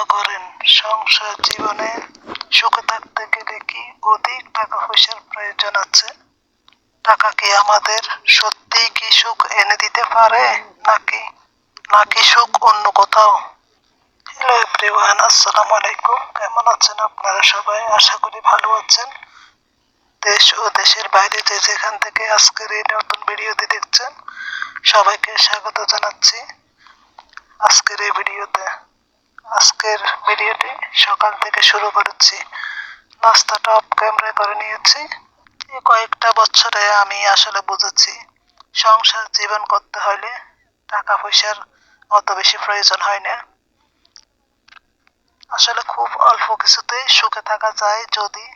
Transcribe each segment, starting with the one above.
মনে করেন। সংসার জীবনে সুখে থাকতে গেলে কি অধিক টাকা পয়সার প্রয়োজন আছে? টাকা কি আমাদের সত্যিই কি সুখ এনে দিতে পারে? নাকি নাকি সুখ অন্য কোথাও? হ্যালো এভরিওয়ান আসসালামু আলাইকুম। কেমন আছেন আপনারা সবাই? আশা করি ভালো আছেন। দেশ ও দেশের বাইরে যে যেখান থেকে আজকের এই নতুন ভিডিওটি দেখছেন, সবাইকে স্বাগত জানাচ্ছি। আজকের এই ভিডিওতে আজকের ভিডিওটি সকাল থেকে শুরু করেছি। নাস্তাটা অফ ক্যামেরা করে নিয়েছি। কয়েকটা বছরে আমি আসলে বুঝেছি, সংসার জীবন করতে হলে টাকা পয়সার অত বেশি প্রয়োজন হয় না। আসলে খুব অল্প কিছুতেই সুখে থাকা যায় যদি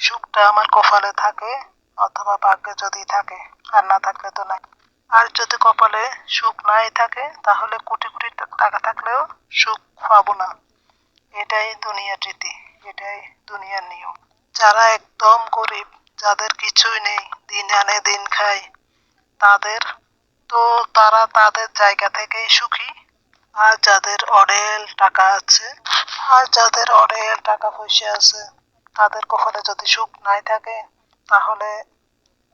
সুখটা আমার কপালে থাকে অথবা ভাগ্যে যদি থাকে, আর না থাকলে তো নাই। আর যদি কপালে সুখ নাই থাকে, তাহলে কোটি কোটি টাকা থাকলেও সুখ পাবো না। এটাই দুনিয়ার রীতি, এটাই দুনিয়ার নিয়ম। যারা একদম গরিব, যাদের কিছুই নেই, দিন আনে দিন খায়, তাদের তো তারা তাদের জায়গা থেকেই সুখী। আর যাদের অডেল টাকা আছে, আর যাদের অডেল টাকা পয়সা আছে, তাদের কপালে যদি সুখ নাই থাকে, তাহলে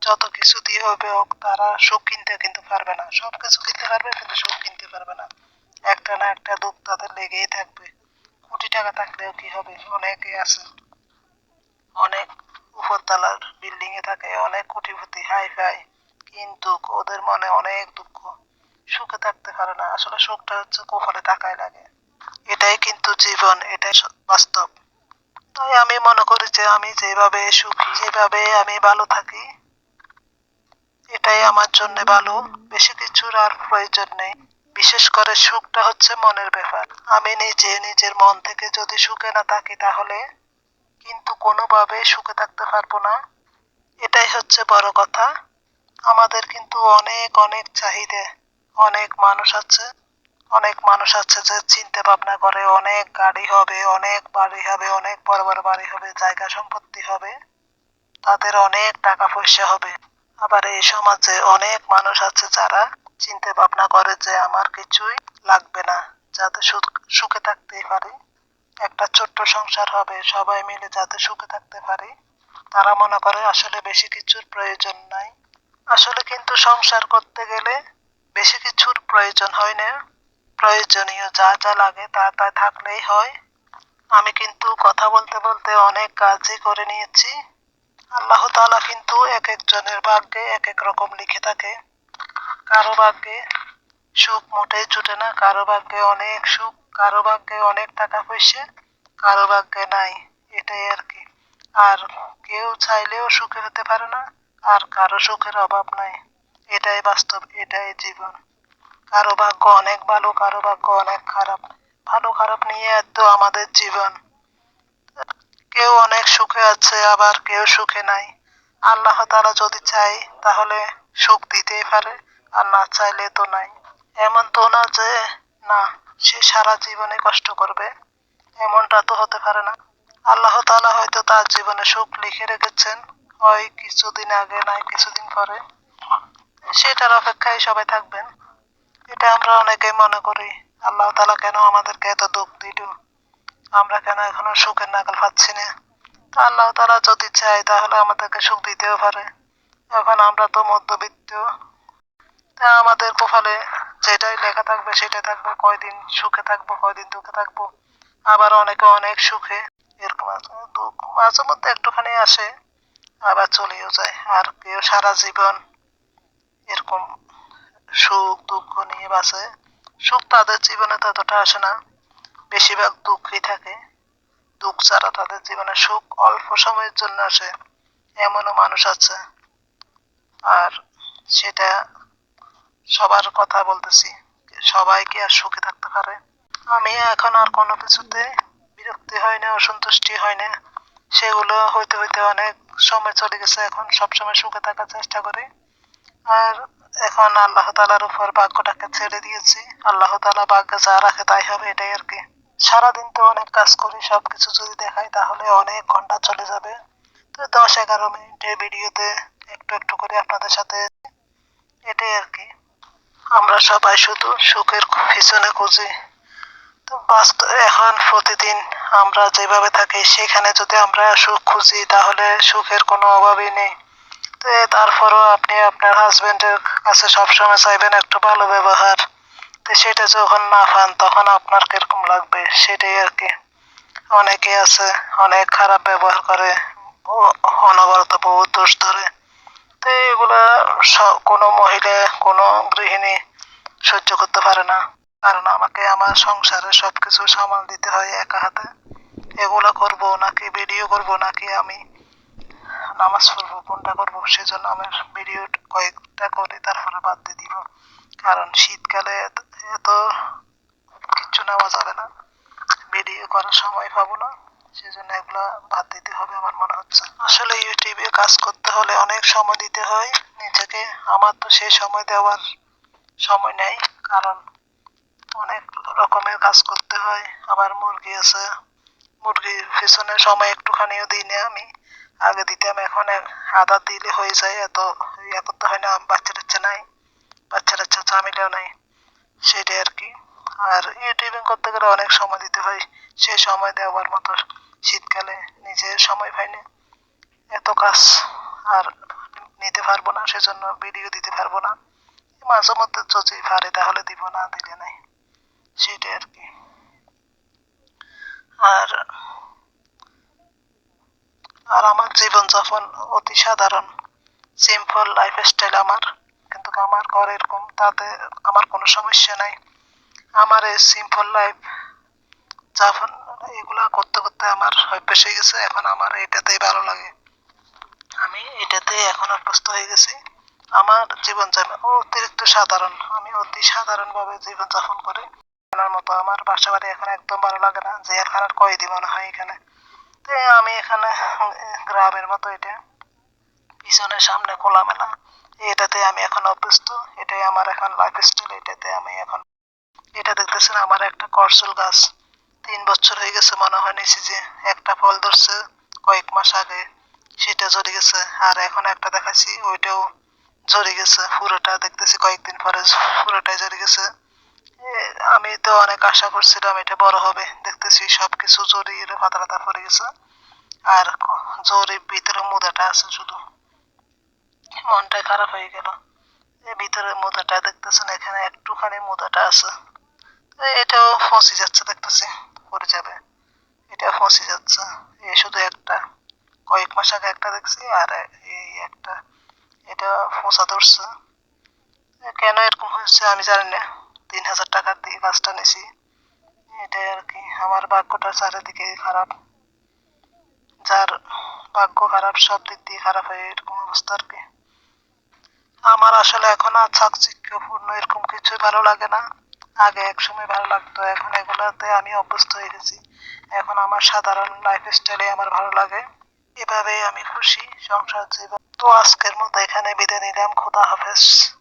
যত কিছু দিয়ে হবে হোক, তারা সুখ কিনতে কিন্তু পারবে না। সব কিছু কিনতে পারবে, কিন্তু সুখ কিনতে পারবে না। একটা না একটা দুঃখ তাদের লেগেই থাকবে। কোটি টাকা থাকলেও কি হবে? অনেকে আছে। অনেক উপরতলার বিল্ডিং এ থাকে, অনেক কোটিপতি, হাই ফাই। কিন্তু ওদের মনে অনেক দুঃখ। সুখে থাকতে পারে না। আসলে সুখটা হচ্ছে কপালে টাকায় লাগে। এটাই কিন্তু জীবন, এটাই বাস্তব। তাই আমি মনে করি যে আমি যেভাবে সুখী, যেভাবে আমি ভালো থাকি এটাই আমার জন্য ভালো। বেশি কিছুর আর প্রয়োজন নেই। বিশেষ করে সুখটা হচ্ছে মনের ব্যাপার। আমি নিজে নিজের মন থেকে যদি সুখে না থাকি তাহলে কিন্তু কোনোভাবে সুখে থাকতে পারব না। এটাই হচ্ছে বড় কথা। আমাদের কিন্তু অনেক অনেক চাহিদা। অনেক মানুষ আছে, অনেক মানুষ আছে যে চিন্তা ভাবনা করে অনেক গাড়ি হবে, অনেক বাড়ি হবে, অনেক বড় বড় বাড়ি হবে, জায়গা সম্পত্তি হবে। তাদের অনেক টাকা পয়সা হবে। আবার এই সমাজে অনেক মানুষ আছে যারা চিন্তা ভাবনা করে যে আমার কিছুই লাগবে না, যাতে সুখে থাকতেই পারি। একটা ছোট্ট সংসার হবে, সবাই মিলে যাতে সুখে থাকতে পারি। তারা মনে করে আসলে বেশি কিছুর প্রয়োজন নাই। আসলে কিন্তু সংসার করতে গেলে বেশি কিছুর প্রয়োজন হয় না। প্রয়োজনীয় যা যা লাগে তা তা থাকলেই হয়। আমি কিন্তু কথা বলতে বলতে অনেক কাজই করে নিয়েছি। আল্লাহ তাআলা কিন্তু এক একজনের ভাগ্যে এক এক রকম লিখে থাকে। কারও ভাগ্যে সুখ মোটেই জুটে না, কারও ভাগ্যে অনেক সুখ, কারও ভাগ্যে অনেক টাকা পয়সা, কারও ভাগ্যে নাই, এটাই আর কি। আর কেউ চাইলেও সুখে হতে পারে না, আর কারও সুখের অভাব নাই। এটাই বাস্তব, এটাই জীবন। কারও ভাগ্য অনেক ভালো, কারও ভাগ্য অনেক খারাপ। ভালো খারাপ নিয়ে তো আমাদের জীবন। কেউ অনেক সুখে আছে, আবার কেউ সুখে নাই। আল্লাহ তাআলা যদি চায়, তাহলে সুখ দিতেই পারে, আর না চাইলে তো নাই। এমন তো না যে, না, সে সারা জীবনে কষ্ট করবে। এমনটা তো হতে পারে না। আল্লাহ তালা হয়তো তার জীবনে সুখ লিখে রেখেছেন হয় কিছুদিন আগে নাই, কিছুদিন পরে। সেটার অপেক্ষায় সবাই থাকবেন। এটা আমরা অনেকেই মনে করি, আল্লাহ তালা কেন আমাদেরকে এত দুঃখ দিল? আমরা কেন এখনও সুখের নাগাল পাচ্ছি না? আল্লাহ তারা যদি চায়, তাহলে আমাদেরকে সুখ দিতেও পারে। এখন আমরা তো মধ্যবিত্ত। তা আমাদের কপালে যেটাই লেখা থাকবে, সেটাই থাকবে। কয়দিন সুখে থাকব, কয়দিন দুঃখে থাকব। আবার অনেকে অনেক সুখে। এরকম দুঃখ মাঝে মধ্যে একটুখানি আসে, আবার চলেও যায়। আর কেউ সারা জীবন এরকম সুখ, দুঃখ নিয়ে বাঁচে। সুখ তাদের জীবনে ততটা আসে না। বেশিরভাগ দুঃখই থাকে। দুঃখ ছাড়া তাদের জীবনে সুখ অল্প সময়ের জন্য আসে, এমনও মানুষ আছে। আর সেটা সবার কথা বলতেছি, সবাই কি আর সুখে থাকতে পারে? আমি এখন আর কোনো কিছুতে বিরক্তি হয় না, অসন্তুষ্টি হয় না। সেগুলো হইতে হইতে অনেক সময় চলে গেছে, এখন সবসময় সুখে থাকার চেষ্টা করি। আর এখন আল্লাহ তালার উপর ভাগ্যটাকে ছেড়ে দিয়েছি। আল্লাহ তালা ভাগ্যে যা রাখে তাই হবে, এটাই আর কি। সারাদিন তো অনেক কাজ করি, সবকিছু যদি দেখাই তাহলে অনেক ঘণ্টা চলে যাবে। তো দশ এগারো মিনিটের ভিডিওতে একটু একটু করে আপনাদের সাথে এটাই আর কি। আমরা সবাই শুধু সুখের পিছনে খুঁজি। তো বাস্তব এখন প্রতিদিন আমরা যেভাবে থাকি, সেখানে যদি আমরা সুখ খুঁজি তাহলে সুখের কোনো অভাবই নেই। তো তারপরও আপনি আপনার হাজবেন্ডের কাছে সবসময় চাইবেন একটু ভালো ব্যবহার। তো সেটা যখন না পান তখন আপনার কীরকম লাগবে? সেটাই আর কি। অনেকে আছে, অনেক খারাপ ব্যবহার করে অনবরত বহু দোষ ধরে। তো এগুলা কোনো মহিলা, কোনো গৃহিণী সহ্য করতে পারে না। কারণ আমাকে আমার সংসারে সব কিছু সামাল দিতে হয় একা হাতে। এগুলা করব নাকি ভিডিও করব নাকি আমি নামাজ পড়ব, কোনটা করব, সেজন্য আমার ভিডিও কয়েকটা করে তারপরে বাদ দিয়ে দিব। কারণ শীতকালে এত- এত কিচ্ছু নেওয়া যাবে না। ভিডিও করার সময় পাবো না সেই জন্য এগুলা বাদ দিতে হবে আমার মনে হচ্ছে। আসলে ইউটিউবে কাজ করতে হলে অনেক সময় দিতে হয়, নিজেকে। আমার তো সেই সময় দেওয়ার সময় নেই, কারণ অনেক রকমের কাজ করতে হয়। আবার মুরগি আছে, মুরগির পিছনে সময় একটুখানিও দিই না আমি। আগে দিতাম, এখন আদা দিলে হয়ে যায়, এত ইয়ে করতে হয় না বাচ্চা টাচ্চা নাই বাচ্চা টাচ্চা ঝামেলাও নাই। সেটাই আর কি। আর ইউটিউবিং করতে গেলে অনেক সময় দিতে হয়। সেই সময় দেওয়ার মতো। শীতকালে নিজের সময় পাই না। এত কাজ আর নিতে পারব না, সেজন্য ভিডিও দিতে পারব না। মাঝে মধ্যে যদি পারে তাহলে দিব, না দিলে নাই। সেটাই আর কি। আর আর আমার জীবনযাপন অতি সাধারণ। সিম্পল লাইফ স্টাইল আমার। কিন্তু আমার ঘর এরকম, তাতে আমার কোনো সমস্যা নাই। আমার এই সিম্পল লাইফ যাপন এগুলা করতে করতে আমার অভ্যেস হয়ে গেছে, এখন আমার এটাতেই ভালো লাগে। আমি এটাতে এখন অভ্যস্ত হয়ে গেছি। আমার জীবন যাপন অতিরিক্ত সাধারণ, আমি অতি সাধারণ ভাবে জীবন যাপন করি। আপনার মতো আমার বাসা বাড়ি এখন একদম ভালো লাগে না, যে এখানে কয়েদি মনে হয় এখানে। তো আমি এখানে, গ্রামের মতো এটা, পিছনে সামনে খোলামেলা। এটাতে আমি এখন অভ্যস্ত, এটাই আমার এখন লাইফ স্টাইল এটাতে আমি এখন, এটা দেখতেছেন আমার একটা করসল গাছ। তিন বছর হয়ে গেছে মনে হয় নিছি যে একটা ফল ধরছে কয়েক মাস আগে, সেটা ঝরে গেছে। আর এখন একটা দেখাচ্ছি ওইটাও ঝরে গেছে, পুরোটা দেখতেছি কয়েকদিন পরে পুরোটাই ঝরে গেছে। আমি তো অনেক আশা করছিলাম এটা বড় হবে, দেখতেছি সব সবকিছু জড়িয়ে পাতা পাতা পড়ে গেছে। আর জরির ভিতরে মুদাটা আছে শুধু। মনটাই খারাপ হয়ে গেল। ভিতরে মুদাটা দেখতেছেন, এখানে একটুখানি মুদাটা আছে। এটাও ফসে যাচ্ছে দেখতেছি, পড়ে যাবে। এটা ফসে যাচ্ছে। এ, শুধু একটা। কয়েক মাস আগে একটা দেখছি, আর এই একটা। এটা ফসা ধরছে। কেন এরকম হয়েছে আমি জানি না। তিন হাজার টাকা দিয়ে গাছটা নিছি। এটাই আর কি। আমার ভাগ্যটা চারিদিকে খারাপ। যার ভাগ্য খারাপ, সব দিক দিয়ে খারাপ হয়ে এরকম অবস্থা আর কি। আমার আসলে এখন আর চাকচিক্যপূর্ণ এরকম কিছুই ভালো লাগে না। আগে একসময় ভালো লাগতো, এখন এগুলাতে আমি অভ্যস্ত হয়ে গেছি। এখন আমার সাধারণ লাইফ স্টাইলে আমার ভালো লাগে। এভাবেই আমি খুশি সংসার জীবন। তো আজকের মতো এখানে বিদায় নিলাম, খোদা হাফেজ।